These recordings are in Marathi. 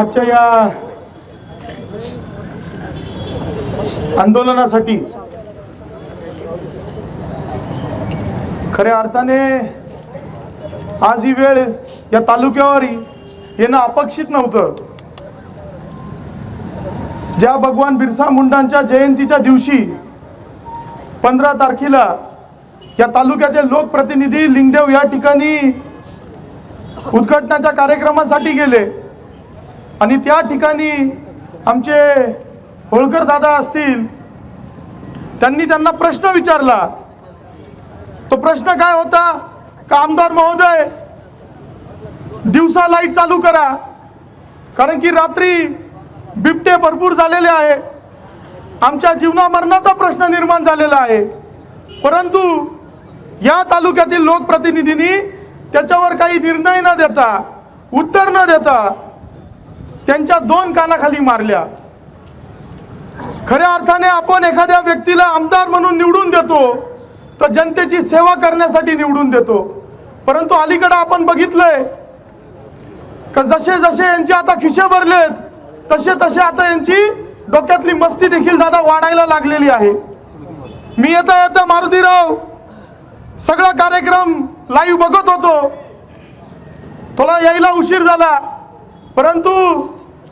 आजच्या या आंदोलनासाठी खऱ्या अर्थाने आज ही वेळ या तालुक्यावर येणं अपेक्षित नव्हतं. ज्या भगवान बिरसा मुंडांच्या जयंतीच्या दिवशी पंधरा तारखेला या तालुक्याचे लोकप्रतिनिधी लिंगदेव या ठिकाणी उद्घाटनाच्या कार्यक्रमासाठी गेले. आणि त्या ठिकाणी आमचे होळकर दादा असतील त्यांनी त्यांना प्रश्न विचारला. तो प्रश्न काय होता? का आमदार महोदय दिवसा लाइट चालू करा. कारण की रात्री बिबटे भरपूर झालेले आहे. आमच्या जीवना मरणाचा प्रश्न निर्माण झालेला आहे. परंतु या तालुक्यातील लोकप्रतिनिधींनी त्याच्यावर काही निर्णय न देता उत्तर न देता त्यांच्या दोन कानाखाली मारल्या. खऱ्या अर्थाने आपण एखाद्या व्यक्तीला आमदार म्हणून निवडून देतो तर जनतेची सेवा करण्यासाठी निवडून देतो. परंतु अलीकडे आपण बघितलंय का जसे जसे यांचे आता खिशे भरलेत तसे तसे आता यांची डोक्यातली मस्ती देखील दादा वाढायला लागलेली आहे. मी येता येता मारुतीराव सगळा कार्यक्रम लाईव्ह बघत होतो. थोडा यायला उशीर झाला परंतु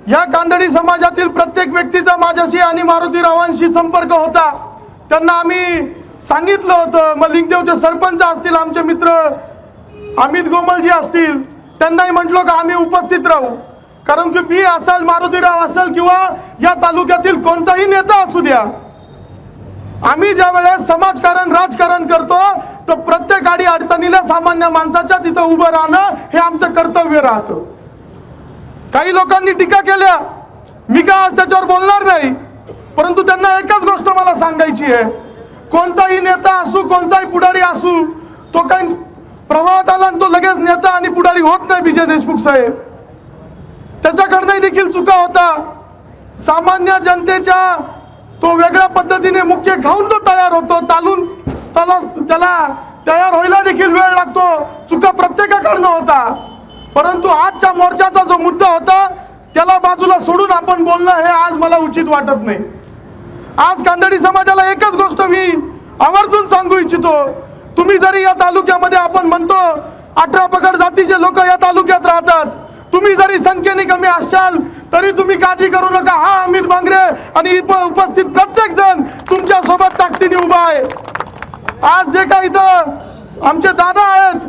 या कांदडी समाजातील प्रत्येक व्यक्तीचा माझ्याशी आणि मारुतीरावांशी संपर्क होता. त्यांना आम्ही सांगितलं होतं मग लिंगदेवचे सरपंच असतील आमचे मित्र अमित गोमलजी असतील त्यांनाही म्हटलो का आम्ही उपस्थित राहू. कारण की मी असेल मारुतीराव असेल किंवा या तालुक्यातील कोणताही नेता असू द्या. आम्ही ज्या वेळेस समाजकारण राजकारण करतो तर प्रत्येक आडी अडचणीला सामान्य माणसाच्या तिथं उभं राहणं हे आमचं कर्तव्य राहतं. काही लोकांनी टीका केल्या. मी का आज त्याच्यावर बोलणार नाही परंतु त्यांना एकच गोष्ट मला सांगायची आहे. कोणताही नेता असू कोणताही पुढारी असू तो काही प्रभावात आला आणि तो लगेच नेता आणि पुढारी होत नाही विजय देशमुख साहेब. त्याच्याकडनंही देखील चुका होता. सामान्य जनतेच्या तो वेगळ्या पद्धतीने मुख्य खाऊन तो तयार होतो. तालून त्याला त्याला तयार व्हायला देखील वेळ लागतो. चुका प्रत्येकाकडनं होता. परंतु आजच्या मोर्चाचा जो मुद्दा होता त्याला बाजूला सोडून आपण बोलणं हे आज मला उचित वाटत नाही. आज कांदडी समाजाला एकच गोष्ट मी आवर्जून सांगू इच्छितो. तुम्ही जरी या तालुक्यामध्ये आपण म्हणतो अठरा पगड जातीचे लोक या तालुक्यात राहतात. तुम्ही जरी संख्येने कमी असाल तरी तुम्ही काळजी करू नका. हा अमित बांगरे आणि उपस्थित प्रत्येक जण तुमच्यासोबत ताकदीने उभा आहे. आज जे काही इथं आमचे दादा आहेत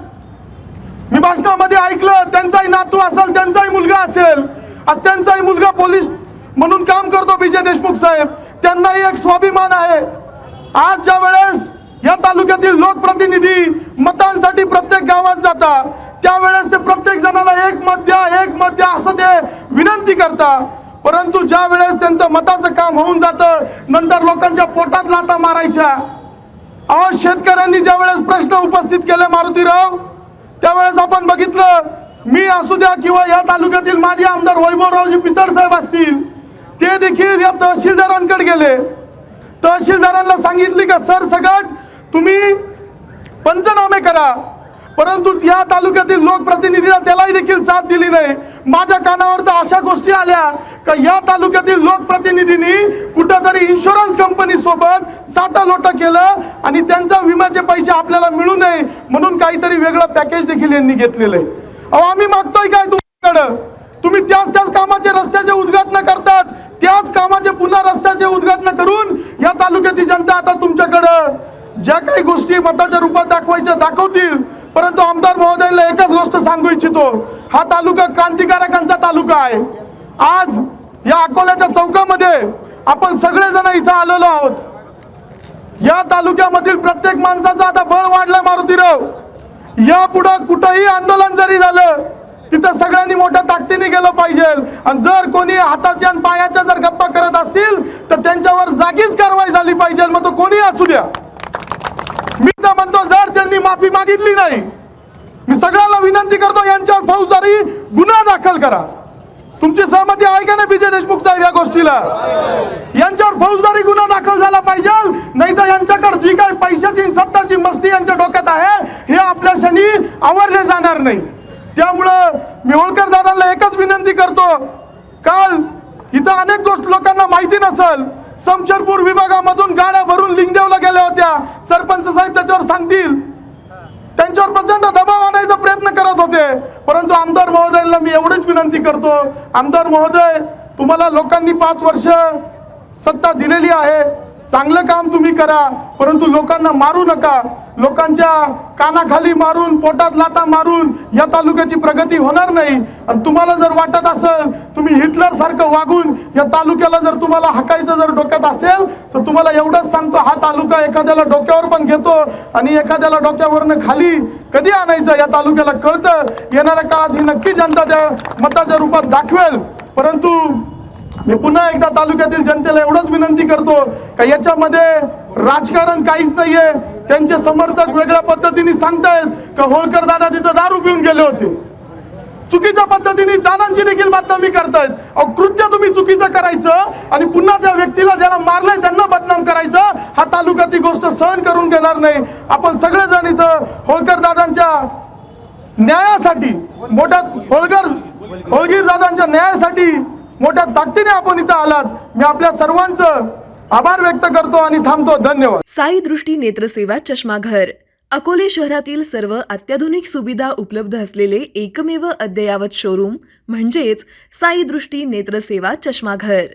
मी भाषणामध्ये ऐकलं त्यांचाही नातू असेल त्यांचाही मुलगा असेल. आज त्यांचाही मुलगा पोलीस म्हणून काम करतो विजय देशमुख साहेब. त्यांनाही एक स्वाभिमान आहे. आज ज्या वेळेस या तालुक्यातील लोकप्रतिनिधी मतांसाठी प्रत्येक गावात जाता त्यावेळेस ते प्रत्येक जणाला एक मत द्या एक मत द्या असं ते विनंती करता परंतु ज्या वेळेस त्यांचं मताचं काम होऊन जातं नंतर लोकांच्या पोटात लाटा मारायच्या. अहो शेतकऱ्यांनी ज्या वेळेस प्रश्न उपस्थित केले मारुतीराव त्यावेळेस आपण बघितलं मी असू द्या किंवा या तालुक्यातील माजी आमदार वैभवरावजी पिचड साहेब असतील ते देखील या तहसीलदारांकडे गेले. तहसीलदारांना सांगितले का सर सगट तुम्ही पंचनामे करा परंतु या तालुक्यातील लोकप्रतिनिधीला त्यालाही देखील साथ दिली नाही. माझ्या कानावर तर अशा गोष्टी आल्या का या तालुक्यातील लोकप्रतिनिधींनी कुठंतरी इन्शुरन्स कंपनी सोबत साटालोटा केलं आणि त्यांचा विम्याचे पैसे आपल्याला मिळू नये म्हणून काहीतरी वेगळं पॅकेज देखील यांनी घेतलेलं आहे. अहो आम्ही मागतोय काय तुमच्याकडं? तुम्ही त्याच त्याच कामाचे रस्त्याचे उद्घाटन करतात. त्याच कामाचे पुन्हा रस्त्याचे उद्घाटन करून या तालुक्याची जनता आता तुमच्याकडं. ज्या काही गोष्टी मताच्या रूपात दाखवायच्या दाखवतील. परंतु आमदार महोदयाला एकच गोष्ट सांगू इच्छितो. हा तालुका क्रांतिकारकांचा तालुका आहे. आज या अकोल्याच्या चौकामध्ये आपण सगळेजण इथं आलेलो आहोत. या तालुक्यामधील प्रत्येक माणसाचा आता बळ वाढलं मारुतीराव या पुढं कुठंही आंदोलन जरी झालं तिथं सगळ्यांनी मोठ्या ताकदीने गेलं पाहिजे. आणि जर कोणी हाताच्या आणि पायाच्या जर गप्पा करत असतील तर त्यांच्यावर जागीच कारवाई झाली पाहिजे. मग तो कोणी असू द्या. मी तर म्हणतो जर त्यांनी माफी मागितली नाही मी सगळ्यांना विनंती करतो यांच्यावर फौजदारी गुन्हा दाखल करा. तुमची सहमती आहे का नाही विजय देशमुख साहेब या गोष्टीला? यांच्यावर फौजदारी गुन्हा दाखल झाला पाहिजे नाही तर यांच्याकडे जी काही पैशाची सत्ताची मस्ती यांच्या डोक्यात आहे हे आपल्या शनी आवरले जाणार नाही. त्यामुळं मी होळकर दादांना एकच विनंती करतो काल इथं अनेक गोष्ट लोकांना माहिती नसल समशेरपूर विभागामधून गाड्या भरून लिंगदेवला गेल्या होत्या. सरपंच साहेब त्याच्यावर सांगतील. त्यांच्यावर प्रचंड दबाव करत होते. परंतु आमदार महोदयांना मी एवढीच विनंती करतो. आमदार महोदय तुम्हाला लोकांनी पाच वर्ष सत्ता दिलेली आहे. चांगलं काम तुम्ही करा परंतु लोकांना मारू नका. लोकांच्या कानाखाली मारून पोटात लाटा मारून या तालुक्याची प्रगती होणार नाही. आणि तुम्हाला जर वाटत असेल तुम्ही हिटलर सारखं वागून या तालुक्याला जर तुम्हाला हाकायचं जर डोक्यात असेल तर तुम्हाला एवढंच सांगतो हा तालुका एखाद्याला डोक्यावर पण घेतो आणि एखाद्याला डोक्यावरनं खाली कधी आणायचं या तालुक्याला कळतं? येणाऱ्या काळात ही नक्की जनता त्या मताच्या रूपात दाखवेल. परंतु मी पुन्हा एकदा तालुक्यातील जनतेला एवढंच विनंती करतो का याच्यामध्ये राजकारण काहीच नाहीये. त्यांचे समर्थक वेगळ्या पद्धतीने सांगतायत का होळकर दादा तिथं दारू पिऊन गेले होते. चुकीच्या पद्धतीने दादांची देखील बदनामी करतायत. अहो कृत्य तुम्ही चुकीचं करायचं आणि पुन्हा त्या व्यक्तीला ज्याला मारलंय त्यांना बदनाम करायचं हा तालुका ती गोष्ट सहन करून घेणार नाही. आपण सगळेजण इथं होळकर दादांच्या न्यायासाठी मोठ्या होळकर होळगीर दादांच्या न्यायासाठी मोठ्या ताकदीने आपण इथं आलात. मी आपल्या सर्वांचं आभार व्यक्त करतो आणि थांबतो. धन्यवाद. साई दृष्टी नेत्रसेवा चष्माघर. अकोले शहरातील सर्व अत्याधुनिक सुविधा उपलब्ध असलेले एकमेव अद्ययावत शोरूम म्हणजेच साई दृष्टी नेत्रसेवा चष्माघर.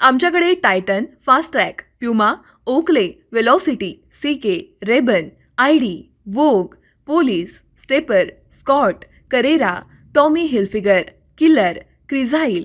आमच्याकडे Titan Fastrack Puma Oakley Velocity C K Ray Ban I D Vogue Police Stepper Scott Carrera Tommy Hilfiger Killer Crizal